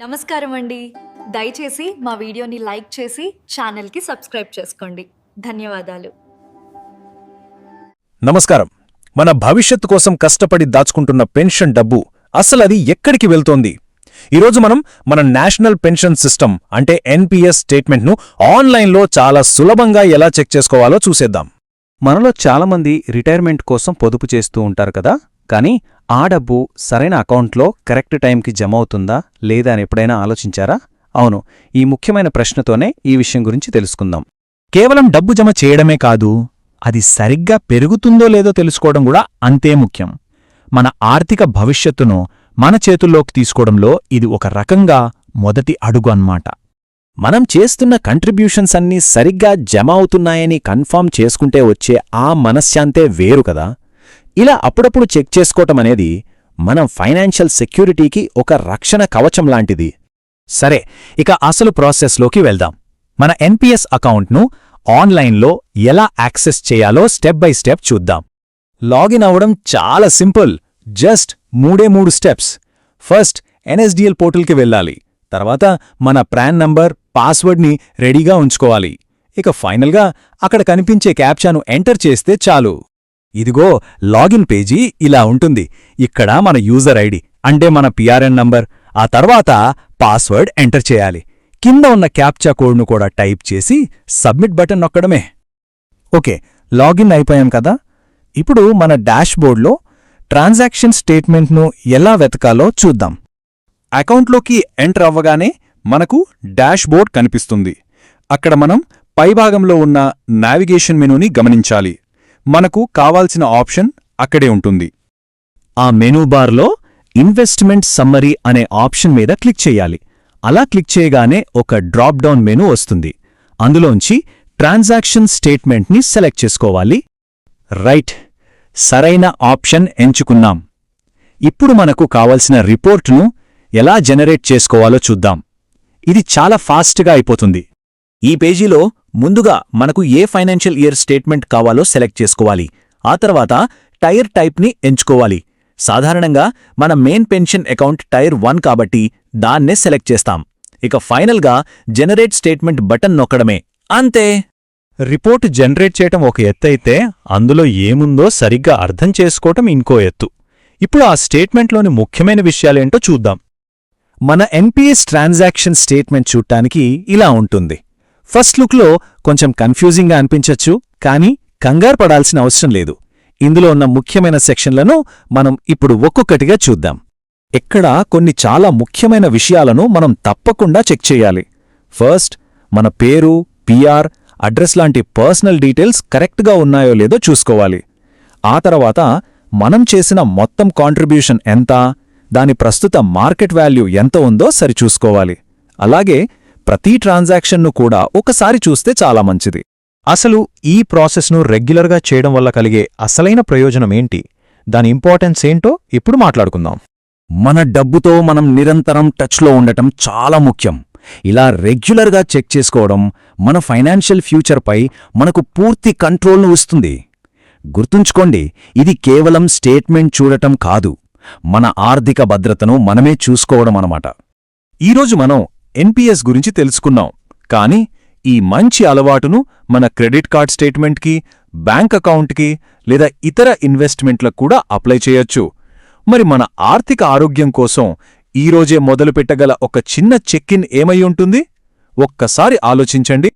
నమస్కారం అండి. దయచేసి మా వీడియోని లైక్ చేసి ఛానల్కి సబ్స్క్రైబ్ చేసుకోండి. ధన్యవాదాలు. నమస్కారం. మన భవిష్యత్తు కోసం కష్టపడి దాచుకుంటున్న పెన్షన్ డబ్బు అసలది ఎక్కడికి వెళ్తోంది? ఈరోజు మనం మన నేషనల్ పెన్షన్ సిస్టమ్ అంటే ఎన్పిఎస్ స్టేట్మెంట్ను ఆన్లైన్లో చాలా సులభంగా ఎలా చెక్ చేసుకోవాలో చూసేద్దాం. మనలో చాలామంది రిటైర్మెంట్ కోసం పొదుపు చేస్తూ ఉంటారు కదా? కానీ ఆ డబ్బు సరైన అకౌంట్లో కరెక్ట్ టైంకి జమ అవుతుందా లేదా అని ఎప్పుడైనా ఆలోచించారా? అవును ఈ ముఖ్యమైన ప్రశ్నతోనే ఈ విషయం గురించి తెలుసుకుందాం. కేవలం డబ్బు జమ చేయడమే కాదు అది సరిగ్గా పెరుగుతుందో లేదో తెలుసుకోవడం కూడా అంతే ముఖ్యం. మన ఆర్థిక భవిష్యత్తును మన చేతుల్లోకి తీసుకోవడంలో ఇది ఒక రకంగా మొదటి అడుగు అన్నమాట. మనం చేస్తున్న కంట్రిబ్యూషన్స్ అన్నీ సరిగ్గా జమ అవుతున్నాయని కన్ఫర్మ్ చేసుకుంటే వచ్చే ఆ మనశ్శాంతే వేరు కదా. ఇలా అప్పుడప్పుడు చెక్ చేసుకోవటం అనేది మనం ఫైనాన్షియల్ సెక్యూరిటీకి ఒక రక్షణ కవచం లాంటిది. సరే ఇక అసలు ప్రాసెస్లోకి వెళ్దాం. మన ఎన్పిఎస్ అకౌంట్ను ఆన్లైన్లో ఎలా యాక్సెస్ చేయాలో స్టెప్ బై స్టెప్ చూద్దాం. లాగిన్ అవ్వడం చాలా సింపుల్. జస్ట్ మూడే మూడు స్టెప్స్. ఫస్ట్ ఎన్ఎస్డిఎల్ పోర్టల్కి వెళ్ళాలి. తర్వాత మన ప్రాన్ నంబర్ పాస్వర్డ్ని రెడీగా ఉంచుకోవాలి. ఇక ఫైనల్గా అక్కడ కనిపించే క్యాప్చాను ఎంటర్ చేస్తే చాలు. ఇదిగో లాగిన్ పేజీ ఇలా ఉంటుంది. ఇక్కడ మన యూజర్ ఐడి అంటే మన పిఆర్ఎన్ నంబర్ ఆ తర్వాత పాస్వర్డ్ ఎంటర్ చేయాలి. కింద ఉన్న క్యాప్చా కోడ్ను కూడా టైప్ చేసి సబ్మిట్ బటన్ నొక్కడమే. ఓకే లాగిన్ అయిపోయాం కదా? ఇప్పుడు మన డాష్బోర్డ్లో ట్రాన్సాక్షన్ స్టేట్మెంట్ను ఎలా వెతకాలో చూద్దాం. అకౌంట్లోకి ఎంటర్ అవ్వగానే మనకు డాష్బోర్డ్ కనిపిస్తుంది. అక్కడ మనం పైభాగంలో ఉన్న నావిగేషన్ మెనూని గమనించాలి. మనకు కావాల్సిన ఆప్షన్ అక్కడే ఉంటుంది. ఆ మెనూ బార్లో ఇన్వెస్ట్మెంట్ సమ్మరీ అనే ఆప్షన్ మీద క్లిక్ చేయాలి. అలా క్లిక్ చేయగానే ఒక డ్రాప్ డౌన్ మెనూ వస్తుంది. అందులోంచి ట్రాన్సాక్షన్ స్టేట్మెంట్ని సెలెక్ట్ చేసుకోవాలి. రైట్. సరైన ఆప్షన్ ఎంచుకున్నాం. ఇప్పుడు మనకు కావలసిన రిపోర్టును ఎలా జనరేట్ చేసుకోవాలో చూద్దాం. ఇది చాలా ఫాస్ట్గా అయిపోతుంది. ఈ పేజీలో ముందుగా మనకు ఏ ఫైనాన్షియల్ ఇయర్ స్టేట్మెంట్ కావాలో సెలెక్ట్ చేసుకోవాలి. ఆ తర్వాత టైర్ టైప్ని ఎంచుకోవాలి. సాధారణంగా మన main pension account tier one కాబట్టి దాన్నే సెలెక్ట్ చేస్తాం. ఇక ఫైనల్గా జనరేట్ స్టేట్మెంట్ బటన్ నొక్కడమే. అంతే. రిపోర్ట్ జనరేట్ చేయటం ఒక ఎత్తైతే అందులో ఏముందో సరిగ్గా అర్థం చేసుకోవటం ఇంకో ఎత్తు. ఇప్పుడు ఆ స్టేట్మెంట్లోని ముఖ్యమైన విషయాలేంటో చూద్దాం. మన ఎన్పిఎస్ ట్రాన్సాక్షన్ స్టేట్మెంట్ చూడటానికి ఇలా ఉంటుంది. ఫస్ట్ లుక్లో కొంచెం కన్ఫ్యూజింగ్గా అనిపించచ్చు కానీ కంగారు పడాల్సిన అవసరం లేదు. ఇందులో ఉన్న ముఖ్యమైన సెక్షన్లను మనం ఇప్పుడు ఒక్కొక్కటిగా చూద్దాం. ఇక్కడ కొన్ని చాలా ముఖ్యమైన విషయాలను మనం తప్పకుండా చెక్ చేయాలి. ఫస్ట్ మన పేరు పిఆర్ అడ్రస్ లాంటి పర్సనల్ డీటెయిల్స్ కరెక్ట్గా ఉన్నాయో లేదో చూసుకోవాలి. ఆ తర్వాత మనం చేసిన మొత్తం కాంట్రిబ్యూషన్ ఎంత దాని ప్రస్తుత మార్కెట్ వాల్యూ ఎంత ఉందో సరిచూసుకోవాలి. అలాగే ప్రతి ట్రాన్సాక్షన్ను కూడా ఒకసారి చూస్తే చాలా మంచిది. అసలు ఈ ప్రాసెస్ను రెగ్యులర్గా చేయడం వల్ల కలిగే అసలైన ప్రయోజనమేంటి దాని ఇంపార్టెన్స్ ఏంటో ఇప్పుడు మాట్లాడుకుందాం. మన డబ్బుతో మనం నిరంతరం టచ్లో ఉండటం చాలా ముఖ్యం. ఇలా రెగ్యులర్గా చెక్ చేసుకోవడం మన ఫైనాన్షియల్ ఫ్యూచర్పై మనకు పూర్తి కంట్రోల్ను ఇస్తుంది. గుర్తుంచుకోండి ఇది కేవలం స్టేట్మెంట్ చూడటం కాదు. మన ఆర్థిక భద్రతను మనమే చూసుకోవడం అన్నమాట. ఈరోజు మనం ఎన్పిఎస్ గురించి తెలుసుకున్నాం. కానీ ఈ మంచి అలవాటును మన క్రెడిట్ కార్డ్ స్టేట్మెంట్కి బ్యాంక్ అకౌంట్కి లేదా ఇతర ఇన్వెస్ట్మెంట్లకు కూడా అప్లై చేయొచ్చు. మరి మన ఆర్థిక ఆరోగ్యం కోసం ఈరోజే మొదలుపెట్టగల ఒక చిన్న చెక్ ఇన్ ఏమై ఉంటుంది? ఒక్కసారి ఆలోచించండి.